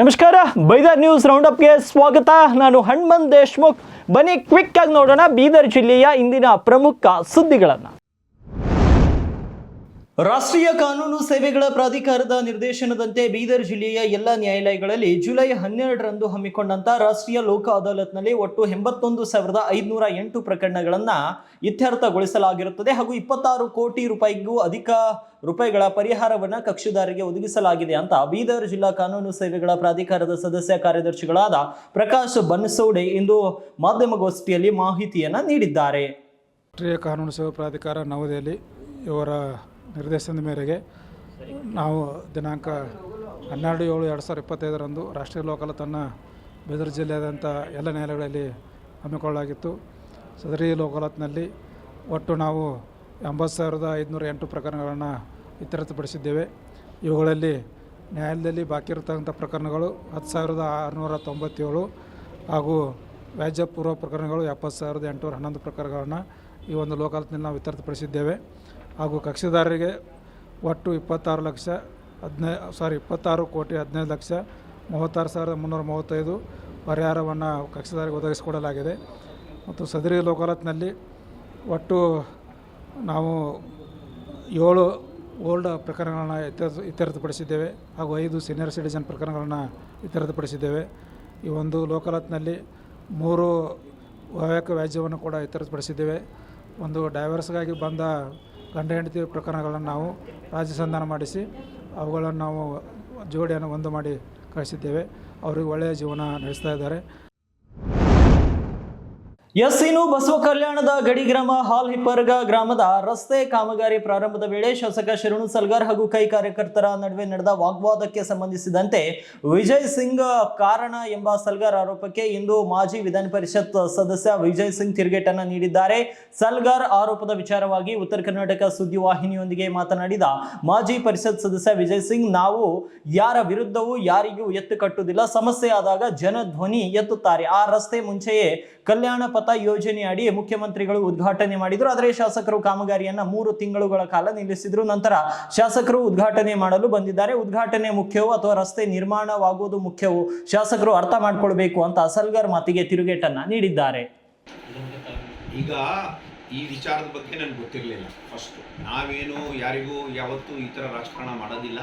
ನಮಸ್ಕಾರ, ಬೈದರ್ ನ್ಯೂಸ್ ರೌಂಡಪ್ಗೆ ಸ್ವಾಗತ. ನಾನು ಹಣ್ಮಂತ್ ದೇಶ್ಮುಖ್. ಬನ್ನಿ ಕ್ವಿಕ್ ಆಗಿ ನೋಡೋಣ ಬೀದರ್ ಜಿಲ್ಲೆಯ ಇಂದಿನ ಪ್ರಮುಖ ಸುದ್ದಿಗಳನ್ನು. ರಾಷ್ಟ್ರೀಯ ಕಾನೂನು ಸೇವೆಗಳ ಪ್ರಾಧಿಕಾರದ ನಿರ್ದೇಶನದಂತೆ ಬೀದರ್ ಜಿಲ್ಲೆಯ ಎಲ್ಲ ನ್ಯಾಯಾಲಯಗಳಲ್ಲಿ ಜುಲೈ ಹನ್ನೆರಡರಂದು ಹಮ್ಮಿಕೊಂಡಂತ ರಾಷ್ಟ್ರೀಯ ಲೋಕ ಅದಾಲತ್ನಲ್ಲಿ ಒಟ್ಟು ಎಂಬತ್ತೊಂದು ಸಾವಿರದ ಐದುನೂರ ಎಂಟು ಪ್ರಕರಣಗಳನ್ನು ಇತ್ಯರ್ಥಗೊಳಿಸಲಾಗಿರುತ್ತದೆ ಹಾಗೂ ಇಪ್ಪತ್ತಾರು ಕೋಟಿ ರೂಪಾಯಿಗೂ ಅಧಿಕ ರೂಪಾಯಿಗಳ ಪರಿಹಾರವನ್ನು ಕಕ್ಷಿದಾರರಿಗೆ ಒದಗಿಸಲಾಗಿದೆ ಅಂತ ಬೀದರ್ ಜಿಲ್ಲಾ ಕಾನೂನು ಸೇವೆಗಳ ಪ್ರಾಧಿಕಾರದ ಸದಸ್ಯ ಕಾರ್ಯದರ್ಶಿಗಳಾದ ಪ್ರಕಾಶ್ ಬನ್ಸೋಡೆ ಇಂದು ಮಾಧ್ಯಮಗೋಷ್ಠಿಯಲ್ಲಿ ಮಾಹಿತಿಯನ್ನು ನೀಡಿದ್ದಾರೆ. ರಾಷ್ಟ್ರೀಯ ಕಾನೂನು ಸೇವಾ ಪ್ರಾಧಿಕಾರ ನವದೆಹಲಿ ಇವರ ನಿರ್ದೇಶನದ ಮೇರೆಗೆ ನಾವು ದಿನಾಂಕ ಹನ್ನೆರಡು ಏಳು ಎರಡು ಸಾವಿರದ ಇಪ್ಪತ್ತೈದರಂದು ರಾಷ್ಟ್ರೀಯ ಲೋಕಾಲತನ್ನು ಬೀದರ್ ಜಿಲ್ಲೆಯಾದಂಥ ಎಲ್ಲ ನ್ಯಾಯಾಲಯಗಳಲ್ಲಿ ಹಮ್ಮಿಕೊಳ್ಳಲಾಗಿತ್ತು. ಸದರಿ ಲೋಕಾಲತ್ನಲ್ಲಿ ಒಟ್ಟು ನಾವು ಎಂಬತ್ತು ಸಾವಿರದ ಐದುನೂರ ಎಂಟು ಪ್ರಕರಣಗಳನ್ನು ಇತ್ಯರ್ಥಪಡಿಸಿದ್ದೇವೆ. ಇವುಗಳಲ್ಲಿ ನ್ಯಾಯಾಲಯದಲ್ಲಿ ಬಾಕಿ ಇರತಕ್ಕಂಥ ಪ್ರಕರಣಗಳು ಹತ್ತು ಸಾವಿರದ ಆರುನೂರ ತೊಂಬತ್ತೇಳು ಹಾಗೂ ವ್ಯಾಜ್ಯ ಪೂರ್ವ ಪ್ರಕರಣಗಳು ಎಪ್ಪತ್ತು ಸಾವಿರದ ಎಂಟುನೂರ ಹನ್ನೊಂದು ಪ್ರಕರಣಗಳನ್ನು ಈ ಒಂದು ಲೋಕಾಲತ್ನಲ್ಲಿ ನಾವು ಇತ್ಯರ್ಥಪಡಿಸಿದ್ದೇವೆ. ಹಾಗೂ ಕಕ್ಷಿದಾರರಿಗೆ ಒಟ್ಟು ಇಪ್ಪತ್ತಾರು ಲಕ್ಷ ಹದಿನೈ ಸಾರಿ ಇಪ್ಪತ್ತಾರು ಕೋಟಿ ಹದಿನೈದು ಲಕ್ಷ ಮೂವತ್ತಾರು ಸಾವಿರದ ಮುನ್ನೂರ ಮೂವತ್ತೈದು ಪರಿಹಾರವನ್ನು ಕಕ್ಷಿದಾರರಿಗೆ ಒದಗಿಸಿಕೊಡಲಾಗಿದೆ. ಮತ್ತು ಸದರಿ ಲೋಕಾಲತ್ನಲ್ಲಿ ಒಟ್ಟು ನಾವು ಏಳು ಓಲ್ಡ್ ಪ್ರಕರಣಗಳನ್ನು ಇತ್ಯರ್ಥ, ಇತ್ಯರ್ಥಪಡಿಸಿದ್ದೇವೆ ಹಾಗೂ ಐದು ಸೀನಿಯರ್ ಸಿಟಿಜನ್ ಪ್ರಕರಣಗಳನ್ನು ಇತ್ಯರ್ಥಪಡಿಸಿದ್ದೇವೆ. ಈ ಒಂದು ಲೋಕಾಲತ್ನಲ್ಲಿ ಮೂರು ವೈವಾಹಿಕ ವ್ಯಾಜ್ಯವನ್ನು ಕೂಡ ಇತ್ಯರ್ಥಪಡಿಸಿದ್ದೇವೆ. ಒಂದು ಡೈವರ್ಸ್ಗಾಗಿ ಬಂದ ಗಂಡ ಹೆಂಡತಿ ಪ್ರಕರಣಗಳನ್ನು ನಾವು ರಾಜಸಂಧಾನ ಮಾಡಿಸಿ, ಅವುಗಳನ್ನು ನಾವು ಜೋಡಿಯನ್ನು ಒಂದು ಮಾಡಿ ಕಳಿಸಿದ್ದೇವೆ. ಅವರಿಗೆ ಒಳ್ಳೆಯ ಜೀವನ ನಡೆಸ್ತಾ ಇದ್ದಾರೆ. ಎಸ್ ಇನ್ನು ಬಸವ ಕಲ್ಯಾಣದ ಗಡಿ ಗ್ರಾಮ ಹಾಲ್ ಹಿಪ್ಪರ್ಗ ಗ್ರಾಮದ ರಸ್ತೆ ಕಾಮಗಾರಿ ಪ್ರಾರಂಭದ ವೇಳೆ ಶಾಸಕ ಶರಣು ಸಲ್ಗಾರ್ ಹಾಗೂ ಕೈ ಕಾರ್ಯಕರ್ತರ ನಡುವೆ ನಡೆದ ವಾಗ್ವಾದಕ್ಕೆ ಸಂಬಂಧಿಸಿದಂತೆ ವಿಜಯ್ ಸಿಂಗ್ ಕಾರಣ ಎಂಬ ಸಲ್ಗಾರ್ ಆರೋಪಕ್ಕೆ ಇಂದು ಮಾಜಿ ವಿಧಾನ ಪರಿಷತ್ ಸದಸ್ಯ ವಿಜಯ್ ಸಿಂಗ್ ತಿರುಗೇಟನ್ನು ನೀಡಿದ್ದಾರೆ. ಸಲ್ಗಾರ್ ಆರೋಪದ ವಿಚಾರವಾಗಿ ಉತ್ತರ ಕರ್ನಾಟಕ ಸುದ್ದಿವಾಹಿನಿಯೊಂದಿಗೆ ಮಾತನಾಡಿದ ಮಾಜಿ ಪರಿಷತ್ ಸದಸ್ಯ ವಿಜಯ್ ಸಿಂಗ್, ನಾವು ಯಾರ ವಿರುದ್ಧವೂ ಯಾರಿಗೂ ಎತ್ತು ಕಟ್ಟುವುದಿಲ್ಲ, ಸಮಸ್ಯೆ ಆದಾಗ ಜನಧ್ವನಿ ಎತ್ತುತ್ತಾರೆ. ಆ ರಸ್ತೆ ಮುಂಚೆಯೇ ಕಲ್ಯಾಣ ಪಥ ಯೋಜನೆ ಅಡಿ ಮುಖ್ಯಮಂತ್ರಿಗಳು ಉದ್ಘಾಟನೆ ಮಾಡಿದ್ರು. ಆದರೆ ಶಾಸಕರು ಕಾಮಗಾರಿಯನ್ನ ಮೂರು ತಿಂಗಳುಗಳ ಕಾಲ ನಿಲ್ಲಿಸಿದ್ರು. ನಂತರ ಶಾಸಕರು ಉದ್ಘಾಟನೆ ಮಾಡಲು ಬಂದಿದ್ದಾರೆ. ಉದ್ಘಾಟನೆ ಮುಖ್ಯವೋ ಅಥವಾ ರಸ್ತೆ ನಿರ್ಮಾಣವಾಗುವುದು ಮುಖ್ಯವೋ ಶಾಸಕರು ಅರ್ಥ ಮಾಡ್ಕೊಳ್ಬೇಕು ಅಂತ ಅಸಲ್ಗರ್ ಮಾತಿಗೆ ತಿರುಗೇಟನ್ನ ನೀಡಿದ್ದಾರೆ. ಈಗ ಈ ವಿಚಾರದ ಬಗ್ಗೆ ನನಗೆ ಗೊತ್ತಿರಲಿಲ್ಲ. ಫಸ್ಟ್ ನಾವೇನು ಯಾರಿಗೂ ಯಾವತ್ತೂ ಈ ಥರ ರಾಜಕಾರಣ ಮಾಡೋದಿಲ್ಲ.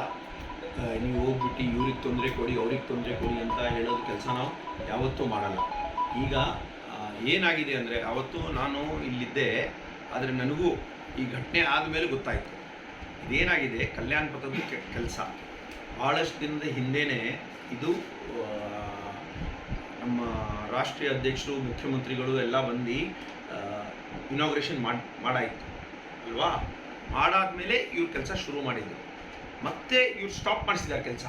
ನೀವು ಹೋಗ್ಬಿಟ್ಟು ಇವ್ರಿಗೆ ತೊಂದರೆ ಕೊಡಿ, ಅವ್ರಿಗೆ ತೊಂದರೆ ಕೊಡಿ ಅಂತ ಹೇಳೋದು ಕೆಲಸ ನಾವು ಯಾವತ್ತೂ ಮಾಡಲ್ಲ. ಈಗ ಏನಾಗಿದೆ ಅಂದರೆ ಅವತ್ತು ನಾನು ಇಲ್ಲಿದ್ದೆ, ಆದರೆ ನನಗೂ ಈ ಘಟನೆ ಆದಮೇಲೆ ಗೊತ್ತಾಯಿತು. ಇದೇನಾಗಿದೆ? ಕಲ್ಯಾಣ ಪಥದ ಕೆಲಸ. ಭಾಳಷ್ಟು ದಿನದ ಹಿಂದೆಯೇ ಇದು ನಮ್ಮ ರಾಷ್ಟ್ರೀಯ ಅಧ್ಯಕ್ಷರು, ಮುಖ್ಯಮಂತ್ರಿಗಳು ಎಲ್ಲ ಬಂದು ಇನಾಗ್ರೇಷನ್ ಮಾಡಿ, ಮಾಡಾಯಿತು. ಅಲ್ವಾ? ಮಾಡಾದ್ಮೇಲೆ ಇವ್ರ ಕೆಲಸ ಶುರು ಮಾಡಿದ್ರು. ಮತ್ತೆ ಇವ್ರು ಸ್ಟಾಪ್ ಮಾಡಿಸಿದ್ದಾರೆ ಕೆಲಸ.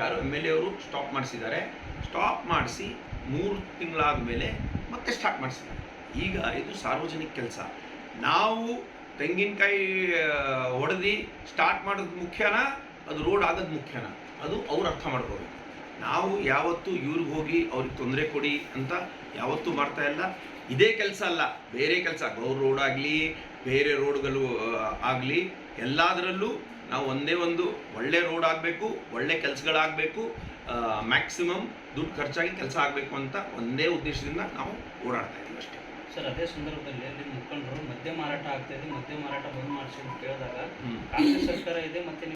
ಯಾರು? ಎಂ ಎಲ್ ಎ ಅವರು ಸ್ಟಾಪ್ ಮಾಡಿಸಿದ್ದಾರೆ. ಸ್ಟಾಪ್ ಮಾಡಿಸಿ ಮೂರು ತಿಂಗಳಾದ ಮೇಲೆ ಮತ್ತೆ ಸ್ಟಾರ್ಟ್ ಮಾಡಿಸಿದ್ದಾರೆ ಈಗ ಇದು ಸಾರ್ವಜನಿಕ ಕೆಲಸ. ನಾವು ತೆಂಗಿನಕಾಯಿ ಹೊಡೆದು ಸ್ಟಾರ್ಟ್ ಮಾಡೋದು ಮುಖ್ಯನ, ಅದು ರೋಡ್ ಆಗೋದು ಮುಖ್ಯನ. ಅದು ಅವ್ರು ಅರ್ಥ ಮಾಡ್ಕೋಬೇಕು. ನಾವು ಯಾವತ್ತೂ ಇವ್ರಿಗೆ ಹೋಗಿ ಅವ್ರಿಗೆ ತೊಂದರೆ ಕೊಡಿ ಅಂತ ಯಾವತ್ತೂ ಮಾಡ್ತಾ ಇಲ್ಲ. ಇದೇ ಕೆಲಸ ಅಲ್ಲ, ಬೇರೆ ಕೆಲಸ, ಗೌರ್ ರೋಡ್ ಆಗಲಿ, ಬೇರೆ ರೋಡ್ಗಳು ಆಗಲಿ, ಎಲ್ಲದರಲ್ಲೂ ನಾವು ಒಂದೇ ಒಂದು ಒಳ್ಳೆ ರೋಡ್ ಆಗಬೇಕು, ಒಳ್ಳೆ ಕೆಲಸಗಳಾಗಬೇಕು ಮ್ಯಾಕ್ಸಿಮಮ್ ದುಡ್ಡು ಖರ್ಚಾಗಿ ಕೆಲಸ ಆಗಬೇಕು ಅಂತ ಒಂದೇ ಉದ್ದೇಶದಿಂದ ನಾವು ಓಡಾಡ್ತಾ ಇದ್ದೀವಿ ಅಷ್ಟೇ ಸರ್ ಅದೇ ಸಂದರ್ಭದಲ್ಲಿ ಅಲ್ಲಿ ಮುಖಂಡರು ಮದ್ಯ ಮಾರಾಟ ಆಗ್ತಾ ಇದೆ ಮದ್ಯ ಮಾರಾಟ ಬಂದ್ ಮಾಡಿಸಿ ಅಂತ ಕೇಳಿದಾಗ. ಕಾಂಗ್ರೆಸ್ ಸರ್ಕಾರ ಇದೆ ಮತ್ತೆ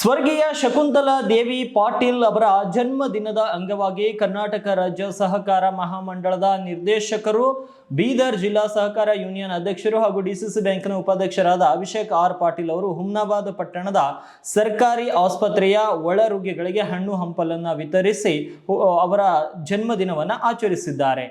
ಸ್ವರ್ಗೀಯ ಶಕುಂತಲಾ ದೇವಿ ಪಾಟೀಲ್ ಅವರ ಜನ್ಮದಿನದ ಅಂಗವಾಗಿ ಕರ್ನಾಟಕ ರಾಜ್ಯ ಸಹಕಾರ ಮಹಾಮಂಡಳದ ನಿರ್ದೇಶಕರು, ಬೀದರ್ ಜಿಲ್ಲಾ ಸಹಕಾರ ಯೂನಿಯನ್ ಅಧ್ಯಕ್ಷರು ಹಾಗೂ ಡಿಸಿಸಿ ಬ್ಯಾಂಕ್ನ ಉಪಾಧ್ಯಕ್ಷರಾದ ಅಭಿಷೇಕ್ ಆರ್ ಪಾಟೀಲ್ ಅವರು ಹುಮ್ನಾಬಾದ್ ಪಟ್ಟಣದ ಸರ್ಕಾರಿ ಆಸ್ಪತ್ರೆಯ ಒಳರೋಗಿಗಳಿಗೆ ಹಣ್ಣು ಹಂಪಲನ್ನು ವಿತರಿಸಿ ಅವರ ಜನ್ಮದಿನವನ್ನು ಆಚರಿಸಿದ್ದಾರೆ.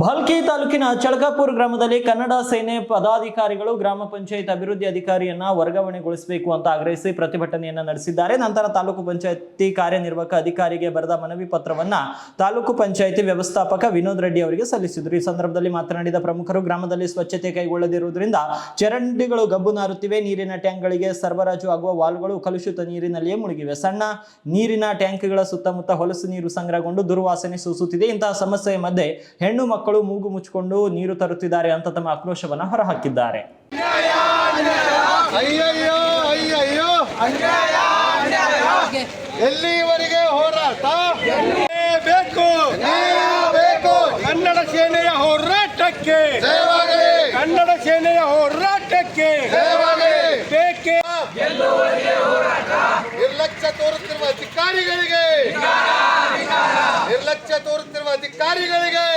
ಭಾಲ್ಕಿ ತಾಲೂಕಿನ ಚಳಕಾಪುರ ಗ್ರಾಮದಲ್ಲಿ ಕನ್ನಡ ಸೇನೆ ಪದಾಧಿಕಾರಿಗಳು, ಗ್ರಾಮ ಪಂಚಾಯತ್ ಅಭಿವೃದ್ಧಿ ಅಧಿಕಾರಿಯನ್ನ ವರ್ಗಾವಣೆಗೊಳಿಸಬೇಕು ಅಂತ ಆಗ್ರಹಿಸಿ ಪ್ರತಿಭಟನೆಯನ್ನ ನಡೆಸಿದ್ದಾರೆ. ನಂತರ ತಾಲೂಕು ಪಂಚಾಯತಿ ಕಾರ್ಯನಿರ್ವಾಹಕ ಅಧಿಕಾರಿಗೆ ಬರೆದ ಮನವಿ ಪತ್ರವನ್ನ ತಾಲೂಕು ಪಂಚಾಯತಿ ವ್ಯವಸ್ಥಾಪಕ ವಿನೋದ್ ರೆಡ್ಡಿ ಅವರಿಗೆ ಸಲ್ಲಿಸಿದರು. ಈ ಸಂದರ್ಭದಲ್ಲಿ ಮಾತನಾಡಿದ ಪ್ರಮುಖರು, ಗ್ರಾಮದಲ್ಲಿ ಸ್ವಚ್ಛತೆ ಕೈಗೊಳ್ಳದಿರುವುದರಿಂದ ಚರಂಡಿಗಳು ಗಬ್ಬು ನಾರುತ್ತಿವೆ ನೀರಿನ ಟ್ಯಾಂಕ್ಗಳಿಗೆ ಸರಬರಾಜು ಆಗುವ ವಾಲ್ಗಳು ಕಲುಷಿತ ನೀರಿನಲ್ಲಿಯೇ ಮುಳುಗಿವೆ. ಸಣ್ಣ ನೀರಿನ ಟ್ಯಾಂಕ್ಗಳ ಸುತ್ತಮುತ್ತ ಹೊಲಸು ನೀರು ಸಂಗ್ರಹಗೊಂಡು ದುರ್ವಾಸನೆ ಸೂಸುತ್ತಿದೆ. ಇಂತಹ ಸಮಸ್ಯೆಯ ಮಧ್ಯೆ ಹೆಣ್ಣು ಮಕ್ಕಳು ಮೂಗು ಮುಚ್ಚಿಕೊಂಡು ನೀರು ತರುತ್ತಿದ್ದಾರೆ ಅಂತ ತಮ್ಮ ಆಕ್ರೋಶವನ್ನ ಹೊರಹಾಕಿದ್ದಾರೆ. ಅಯ್ಯಯ್ಯೋ ಎಲ್ಲಿವರೆಗೆ ಹೋರಾಟ? ಬೇಕು. ಬೇಕು. ಕನ್ನಡ ಸೇನೆಯ ಹೋರಾಟಕ್ಕೆ. ಕನ್ನಡ ಸೇನೆಯ ಹೋರಾಟಕ್ಕೆ. ಬೇಕೇ. ನಿರ್ಲಕ್ಷ್ಯ ತೋರುತ್ತಿರುವ ಅಧಿಕಾರಿಗಳಿಗೆ. ನಿರ್ಲಕ್ಷ್ಯ ತೋರುತ್ತಿರುವ ಅಧಿಕಾರಿಗಳಿಗೆ.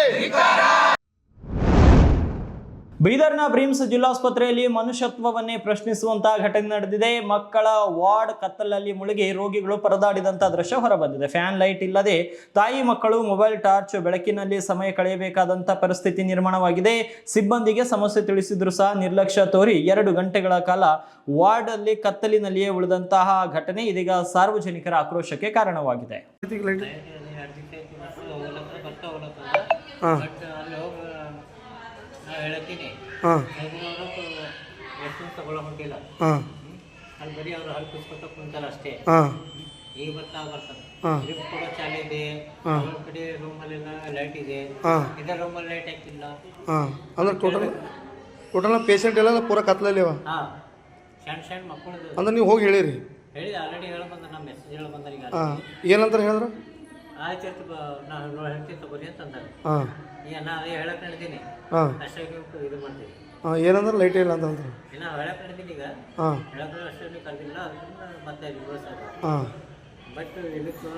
ಬೀದರ್ನ ಬ್ರಿಮ್ಸ್ ಜಿಲ್ಲಾಸ್ಪತ್ರೆಯಲ್ಲಿ ಮನುಷ್ಯತ್ವವನ್ನೇ ಪ್ರಶ್ನಿಸುವಂತಹ ಘಟನೆ ನಡೆದಿದೆ. ಮಕ್ಕಳ ವಾರ್ಡ್ ಕತ್ತಲಲ್ಲಿ ಮುಳುಗಿ ರೋಗಿಗಳು ಪರದಾಡಿದಂತಹ ದೃಶ್ಯ ಹೊರಬಂದಿದೆ. ಫ್ಯಾನ್ ಲೈಟ್ ಇಲ್ಲದೆ ತಾಯಿ ಮಕ್ಕಳು ಮೊಬೈಲ್ ಟಾರ್ಚ್ ಬೆಳಕಿನಲ್ಲಿ ಸಮಯ ಕಳೆಯಬೇಕಾದಂತಹ ಪರಿಸ್ಥಿತಿ ನಿರ್ಮಾಣವಾಗಿದೆ. ಸಿಬ್ಬಂದಿಗೆ ಸಮಸ್ಯೆ ತಿಳಿಸಿದ್ರು ಸಹ ನಿರ್ಲಕ್ಷ್ಯ ತೋರಿ ಎರಡು ಗಂಟೆಗಳ ಕಾಲ ವಾರ್ಡ್ ಅಲ್ಲಿ ಕತ್ತಲಿನಲ್ಲಿಯೇ ಉಳಿದಂತಹ ಘಟನೆ ಇದೀಗ ಸಾರ್ವಜನಿಕರ ಆಕ್ರೋಶಕ್ಕೆ ಕಾರಣವಾಗಿದೆ. ಹೋಗ್ಲತ್ತದ ಬಟ್ ಅಲ್ಲಿ ಹೋಗಿ ನಾ ಹೇಳತ್ತೀನಿ. ರೆಸ್ಪಾನ್ಸ್ ತಗೊಳ್ಳೋ ಹೊಂಟಿಲ್ಲ ಹ್ಮ್? ಅಲ್ಲಿ ಬರೀ ಅವರು ಹಲ್ ಕುಸ್ಕೊತ ಕುಂತಾರ ಅಷ್ಟೇ. ಈಗ ಬರ್ತಾ ಬರ್ತಾರೆ ಲಿಫ್ಟ್ ಕೂಡ ಚಾಲು ಇದೆ. ಒಂದ್ ಕಡೆ ರೂಮಲ್ಲೆಲ್ಲ ಲೈಟ್ ಇದೆ. ಇದರ ರೂಮಲ್ಲಿ ಲೈಟ್ ಹಾಕಿಲ್ಲ. ಹಾಂ. ಅಂದ್ರೆ ಟೋಟಲ್ ಟೋಟಲ್ ಪೇಷಂಟ್ ಎಲ್ಲ ಪೂರ ಕತ್ಲಲ್ಲಿ ಅವ ಹಾಂ. ಸಣ್ಣ ಸಣ್ಣ ಮಕ್ಕಳದು. ಅಂದ್ರೆ ನೀವು ಹೋಗಿ ಹೇಳಿರಿ. ಹೇಳಿದ ಆಲ್ರೆಡಿ ಹೇಳ ಬಂದ ನಮ್ಮ ಮೆಸೇಜ್ ಹೇಳ ಬಂದ ಈಗ ಹಾಂ. ಏನಂತಾರೆ ಹೇಳಿದ್ರು? ಆಯ್ತು ಆಯ್ತು ಬ- ನಾ ನೋ- ಹೇಳ್ತೀನಿ ತಗೋರಿ ಅಂತಂದಾರೆ ಹಾಂ. ಈಗ ನಾ ಅದೇ ಹೇಳಕ್ ನಡೆದೀನಿ. ಹಾಂ. ಅಷ್ಟಾಗಿ ಇದು ಮಾಡ್ತೀವಿ ಹಾಂ ಏನಂದ್ರೆ ಲೈಟ್ ಇಲ್ಲ ಅಂತಂದ್ರೆ ಇನ್ನ ಹೇಳಕ್ ನಡೆದೀನಿ ಈಗ. ಹಾಂ. ಹೇಳಕ್ ಅಷ್ಟೇ ನೀವು ಕರೆದಿಲ್ಲ ಅದನ್ನ ಮತ್ತೆ ರಿವರ್ಸ್ ಆಗ ಹಾಂ. ಬಟ್ ಇದಕ್ಕೆ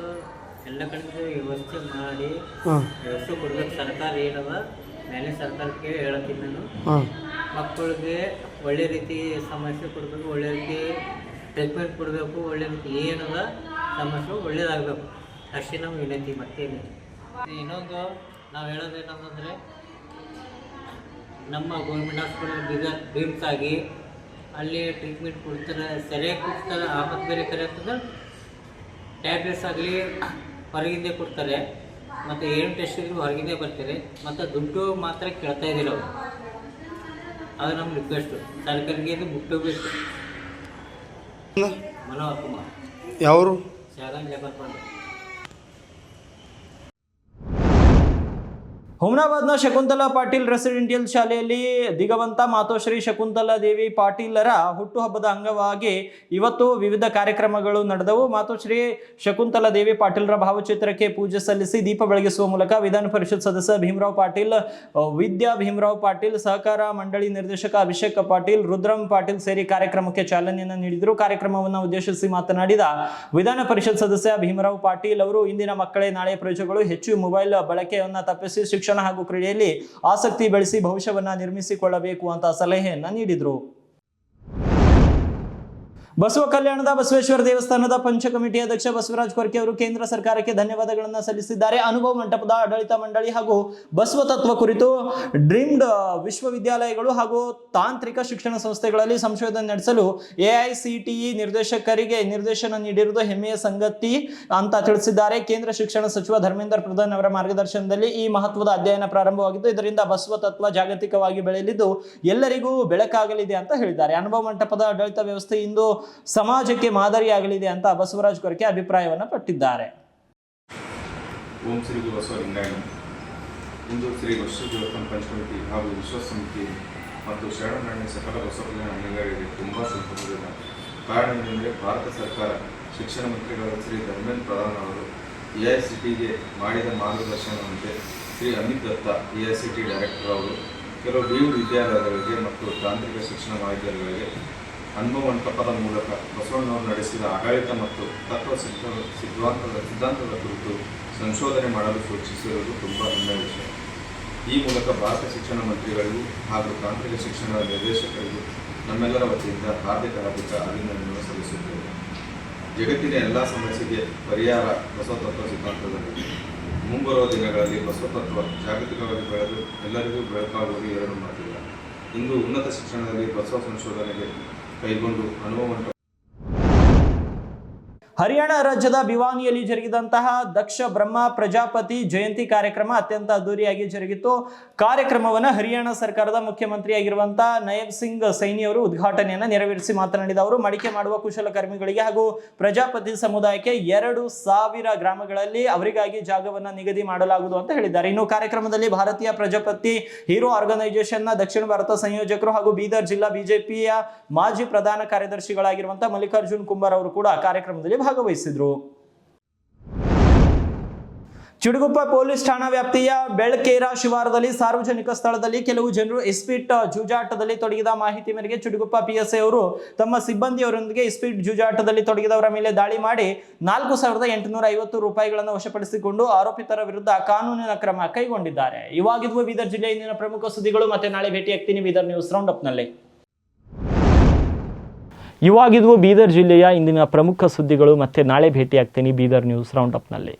ಎಲ್ಲ ಕಡೆ ವ್ಯವಸ್ಥೆ ಮಾಡಿ ವ್ಯವಸ್ಥೆ ಕೊಡ್ಬೇಕು. ಸರ್ಕಾರ ಏನದ ಮೇಲೆ ಸರ್ಕಾರಕ್ಕೆ ಹೇಳತ್ತೀನಿ ನಾನು. ಮಕ್ಕಳಿಗೆ ಒಳ್ಳೆ ರೀತಿ ಸಮಸ್ಯೆ ಕೊಡಬೇಕು ಒಳ್ಳೆ ರೀತಿ ಟ್ರೀಟ್ಮೆಂಟ್ ಕೊಡಬೇಕು ಒಳ್ಳೆ ರೀತಿ ಏನದ ಸಮಸ್ಯೆ ಒಳ್ಳೇದಾಗಬೇಕು. ಅಷ್ಟೇ ನಮ್ಮ ವಿನಂತಿ ಮತ್ತೇನು ಇನ್ನೊಂದು ನಾವು ಹೇಳೋದೇನಂತಂದರೆ ನಮ್ಮ ಗೌರ್ಮೆಂಟ್ ಹಾಸ್ಪಿಟಲ್ ಬಿಗ ಬಿಮ್ಸ್ ಆಗಿ ಅಲ್ಲಿ ಟ್ರೀಟ್ಮೆಂಟ್ ಕೊಡ್ತಾರೆ ಸರಿಯಾಗಿ ಕೊಡ್ತಾರೆ ಆಮದ್ ಬೇರೆ ಕರೆ ಅಂತಂದ್ರೆ ಟ್ಯಾಬ್ಲೆಟ್ಸ್ ಆಗಲಿ ಹೊರಗಿಂದೇ ಕೊಡ್ತಾರೆ ಮತ್ತು ಏನು ಟೆಸ್ಟ್ ಇದ್ರು ಹೊರಗಿಂದೇ ಬರ್ತಾರೆ ಮತ್ತು ದುಡ್ಡು ಮಾತ್ರ ಕೇಳ್ತಾ ಇದ್ದಿಲ್ಲ ಅವರು ಅದು ನಮ್ಮ ರಿಕ್ವೆಸ್ಟು ಸರ್ಕಾರಿಗೆ ಇದು ಮುಟ್ಟಬೇಕು ಮನೋಹರ್ ಕುಮಾರ್. ಯಾವರು? ಶಾಗನ್ ಹುಮನಾಬಾದ್ನ ಶಕುಂತಲಾ ಪಾಟೀಲ್ ರೆಸಿಡೆಂಟಿಯಲ್ ಶಾಲೆಯಲ್ಲಿ ದಿಗವಂತ ಮಾತೋಶ್ರೀ ಶಕುಂತಲಾ ದೇವಿ ಪಾಟೀಲರ ಹುಟ್ಟುಹಬ್ಬದ ಅಂಗವಾಗಿ ಇವತ್ತು ವಿವಿಧ ಕಾರ್ಯಕ್ರಮಗಳು ನಡೆದವು. ಮಾತೋಶ್ರೀ ಶಕುಂತಲಾ ದೇವಿ ಪಾಟೀಲರ ಭಾವಚಿತ್ರಕ್ಕೆ ಪೂಜೆ ಸಲ್ಲಿಸಿ ದೀಪ ಬೆಳಗಿಸುವ ಮೂಲಕ ವಿಧಾನ ಪರಿಷತ್ ಸದಸ್ಯ ಭೀಮರಾವ್ ಪಾಟೀಲ್ ವಿದ್ಯಾ ಭೀಮರಾವ್ ಪಾಟೀಲ್, ಸಹಕಾರ ಮಂಡಳಿ ನಿರ್ದೇಶಕ ಅಭಿಷೇಕ್ ಪಾಟೀಲ್, ರುದ್ರಂ ಪಾಟೀಲ್ ಸೇರಿ ಕಾರ್ಯಕ್ರಮಕ್ಕೆ ಚಾಲನೆಯನ್ನು ನೀಡಿದರು. ಕಾರ್ಯಕ್ರಮವನ್ನು ಉದ್ದೇಶಿಸಿ ಮಾತನಾಡಿದ ವಿಧಾನ ಪರಿಷತ್ ಸದಸ್ಯ ಭೀಮರಾವ್ ಪಾಟೀಲ್ ಅವರು, ಇಂದಿನ ಮಕ್ಕಳೇ ನಾಳೆ ಪ್ರಜೆಗಳು ಹೆಚ್ಚು ಮೊಬೈಲ್ ಬಳಕೆಯನ್ನ ತಪ್ಪಿಸಿ ಶಿಕ್ಷಣ ಹಾಗೂ ಕ್ರೀಡೆಯಲ್ಲಿ ಆಸಕ್ತಿ ಬೆಳೆಸಿ ಭವಿಷ್ಯವನ್ನ ನಿರ್ಮಿಸಿಕೊಳ್ಳಬೇಕು ಅಂತ ಸಲಹೆಯನ್ನ ನೀಡಿದರು. ಬಸವ ಕಲ್ಯಾಣದ ಬಸವೇಶ್ವರ ದೇವಸ್ಥಾನದ ಪಂಚ ಕಮಿಟಿ ಅಧ್ಯಕ್ಷ ಬಸವರಾಜ್ ಕೊರ್ಕೆ ಅವರು ಕೇಂದ್ರ ಸರ್ಕಾರಕ್ಕೆ ಧನ್ಯವಾದಗಳನ್ನು ಸಲ್ಲಿಸಿದ್ದಾರೆ. ಅನುಭವ ಮಂಟಪದ ಆಡಳಿತ ಮಂಡಳಿ ಹಾಗೂ ಬಸವ ತತ್ವ ಕುರಿತು ಡ್ರೀಮ್ಡ್ ವಿಶ್ವವಿದ್ಯಾಲಯಗಳು ಹಾಗೂ ತಾಂತ್ರಿಕ ಶಿಕ್ಷಣ ಸಂಸ್ಥೆಗಳಲ್ಲಿ ಸಂಶೋಧನೆ ನಡೆಸಲು ಎಐಸಿಟಿಇ ನಿರ್ದೇಶಕರಿಗೆ ನಿರ್ದೇಶನ ನೀಡಿರುವುದು ಹೆಮ್ಮೆಯ ಸಂಗತಿ ಅಂತ ತಿಳಿಸಿದ್ದಾರೆ. ಕೇಂದ್ರ ಶಿಕ್ಷಣ ಸಚಿವ ಧರ್ಮೇಂದ್ರ ಪ್ರಧಾನ್ ಅವರ ಮಾರ್ಗದರ್ಶನದಲ್ಲಿ ಈ ಮಹತ್ವದ ಅಧ್ಯಯನ ಪ್ರಾರಂಭವಾಗಿದ್ದು, ಇದರಿಂದ ಬಸವ ತತ್ವ ಜಾಗತಿಕವಾಗಿ ಬೆಳೆಯಲಿದ್ದು ಎಲ್ಲರಿಗೂ ಬೆಳಕಾಗಲಿದೆ ಅಂತ ಹೇಳಿದ್ದಾರೆ. ಅನುಭವ ಮಂಟಪದ ಆಡಳಿತ ವ್ಯವಸ್ಥೆ ಇಂದು ಸಮಾಜಕ್ಕೆ ಮಾದರಿಯಾಗಲಿದೆ ಅಂತ ಬಸವರಾಜ್ ಕೊರಕೆ ಅಭಿಪ್ರಾಯವನ್ನು ಪಟ್ಟಿದ್ದಾರೆ. ಓಂ ಶ್ರೀ ಗುರು ಬಸವಲಿಂಗಾಯನ ಇಂದು ಶ್ರೀ ವರ್ಷ ಪಂಚಮಿತಿ ಹಾಗೂ ವಿಶ್ವಸಮಿತಿ ಮತ್ತು ಶರಣನಾರಾಯಣ ಸಕಲ ಬಸವಕಲ್ಯಾಣ ಅಂಗಗಳಿಗೆ ತುಂಬ ಸಂತೋಷವಿದೆ ಕಾರಣ ಏನೆಂದರೆ ಭಾರತ ಸರ್ಕಾರ ಶಿಕ್ಷಣ ಮಂತ್ರಿಗಳಾದ ಶ್ರೀ ಧರ್ಮೇಂದ್ರ ಪ್ರಧಾನ್ ಅವರು ಎ ಐ ಸಿ ಟಿಗೆ ಮಾಡಿದ ಮಾರ್ಗದರ್ಶನದಂತೆ Shri Amit Dutta A I C T director ಅವರು, ಕೆಲವು ಡೀಮ್ಡ್ ವಿದ್ಯಾಲಯಗಳಿಗೆ ಮತ್ತು ತಾಂತ್ರಿಕ ಶಿಕ್ಷಣ ಮಹಾವಿದ್ಯಾಲಯಗಳಿಗೆ ಮಂಟಪದ ಮೂಲಕ ಬಸವಣ್ಣವರು ನಡೆಸಿದ ಆಡಳಿತ ಮತ್ತು ತತ್ವ ಸಿದ್ಧ ಸಿದ್ಧಾಂತದ ಸಿದ್ಧಾಂತದ ಕುರಿತು ಸಂಶೋಧನೆ ಮಾಡಲು ಸೂಚಿಸಿರುವುದು ತುಂಬ ಹೆಮ್ಮೆಯ ವಿಷಯ. ಈ ಮೂಲಕ ಭಾರತ ಶಿಕ್ಷಣ ಮಂತ್ರಿಗಳಿಗೂ ಹಾಗೂ ತಾಂತ್ರಿಕ ಶಿಕ್ಷಣ ನಿರ್ದೇಶಕರಿಗೂ ನಮ್ಮೆಲ್ಲರ ವತಿಯಿಂದ ಹಾರ್ದಿಕ ಹಾರ್ದಿಕ ಅಭಿನಂದನೆ ಸಲ್ಲಿಸುತ್ತೇವೆ. ಜಗತ್ತಿನ ಎಲ್ಲ ಸಮಸ್ಯೆಗೆ ಪರಿಹಾರ ಬಸವ ತತ್ವ ಸಿದ್ಧಾಂತದಲ್ಲಿ. ಮುಂಬರುವ ದಿನಗಳಲ್ಲಿ ಬಸವ ತತ್ವ ಜಾಗತಿಕವಾಗಿ ಬೆಳೆದು ಎಲ್ಲರಿಗೂ ಬೆಳಕಾಗುವುದು ಎರಡು ಮಾತಿಲ್ಲ ಇಂದು ಉನ್ನತ ಶಿಕ್ಷಣದಲ್ಲಿ ಬಸವ ಸಂಶೋಧನೆಗೆ ಕೈಗೊಂಡು ಅನುಭವ ಹರಿಯಾಣ ರಾಜ್ಯದ ಭಿವಾನಿಯಲ್ಲಿ ಜರುಗಿದಂತಹ ದಕ್ಷ ಬ್ರಹ್ಮ ಪ್ರಜಾಪತಿ ಜಯಂತಿ ಕಾರ್ಯಕ್ರಮ ಅತ್ಯಂತ ಅದ್ದೂರಿಯಾಗಿ ಜರುಗಿತು. ಕಾರ್ಯಕ್ರಮವನ್ನು ಹರಿಯಾಣ ಸರ್ಕಾರದ ಮುಖ್ಯಮಂತ್ರಿಯಾಗಿರುವಂತಹ ನಯಬ್ ಸಿಂಗ್ ಸೈನಿ ಅವರು ಉದ್ಘಾಟನೆಯನ್ನು ನೆರವೇರಿಸಿ ಮಾತನಾಡಿದ ಅವರು, ಮಡಿಕೆ ಮಾಡುವ ಕುಶಲಕರ್ಮಿಗಳಿಗೆ ಹಾಗೂ ಪ್ರಜಾಪತಿ ಸಮುದಾಯಕ್ಕೆ ಎರಡು ಸಾವಿರ ಗ್ರಾಮಗಳಲ್ಲಿ ಅವರಿಗಾಗಿ ಜಾಗವನ್ನು ನಿಗದಿ ಮಾಡಲಾಗುವುದು ಅಂತ ಹೇಳಿದ್ದಾರೆ. ಇನ್ನು ಕಾರ್ಯಕ್ರಮದಲ್ಲಿ ಭಾರತೀಯ ಪ್ರಜಾಪತಿ ಹೀರೋ ಆರ್ಗನೈಸೇಷನ್ನ ದಕ್ಷಿಣ ಭಾರತ ಸಂಯೋಜಕರು ಹಾಗೂ ಬೀದರ್ ಜಿಲ್ಲಾ ಬಿಜೆಪಿಯ ಮಾಜಿ ಪ್ರಧಾನ ಕಾರ್ಯದರ್ಶಿಗಳಾಗಿರುವಂತಹ ಮಲ್ಲಿಕಾರ್ಜುನ್ ಕುಂಬಾರ್ ಅವರು ಕೂಡ ಕಾರ್ಯಕ್ರಮದಲ್ಲಿ ಭಾಗವಹಿಸಿದ್ರು. ಚಿಡುಗುಪ್ಪ ಪೊಲೀಸ್ ಠಾಣಾ ವ್ಯಾಪ್ತಿಯ ಬೆಳಕೇರ ಶಿವಾರದಲ್ಲಿ ಸಾರ್ವಜನಿಕ ಸ್ಥಳದಲ್ಲಿ ಕೆಲವು ಜನರು ಇಸ್ಪೀಟ್ ಜೂಜಾಟದಲ್ಲಿ ತೊಡಗಿದ ಮಾಹಿತಿ ಮೇರೆಗೆ ಚಿಡುಗುಪ್ಪ ಪಿಎಸ್ಐ ಅವರು ತಮ್ಮ ಸಿಬ್ಬಂದಿಯವರೊಂದಿಗೆ ಇಸ್ಪೀಟ್ ಜೂಜಾಟದಲ್ಲಿ ತೊಡಗಿದವರ ಮೇಲೆ ದಾಳಿ ಮಾಡಿ ನಾಲ್ಕು ಸಾವಿರದ ಎಂಟುನೂರ ಐವತ್ತು ರೂಪಾಯಿಗಳನ್ನು ವಶಪಡಿಸಿಕೊಂಡು ಆರೋಪಿತರ ವಿರುದ್ಧ ಕಾನೂನಿನ ಕ್ರಮ ಕೈಗೊಂಡಿದ್ದಾರೆ. ಇವಾಗಿರುವ ಬೀದರ್ ಜಿಲ್ಲೆಯ ಇಂದಿನ ಪ್ರಮುಖ ಸುದ್ದಿಗಳು, ಮತ್ತೆ ನಾಳೆ ಭೇಟಿಯಾಗ್ತೀನಿ ಬೀದರ್ ನ್ಯೂಸ್ ರೌಂಡ್ ಅಪ್ನಲ್ಲಿ ಇವಾಗಿದ್ವು ಬೀದರ್ ಜಿಲ್ಲೆಯ ಇಂದಿನ ಪ್ರಮುಖ ಸುದ್ದಿಗಳು. ಮತ್ತೆ ನಾಳೆ ಭೇಟಿಯಾಗ್ತೀನಿ ಬೀದರ್ ನ್ಯೂಸ್ ರೌಂಡ್ ಅಪ್ನಲ್ಲಿ.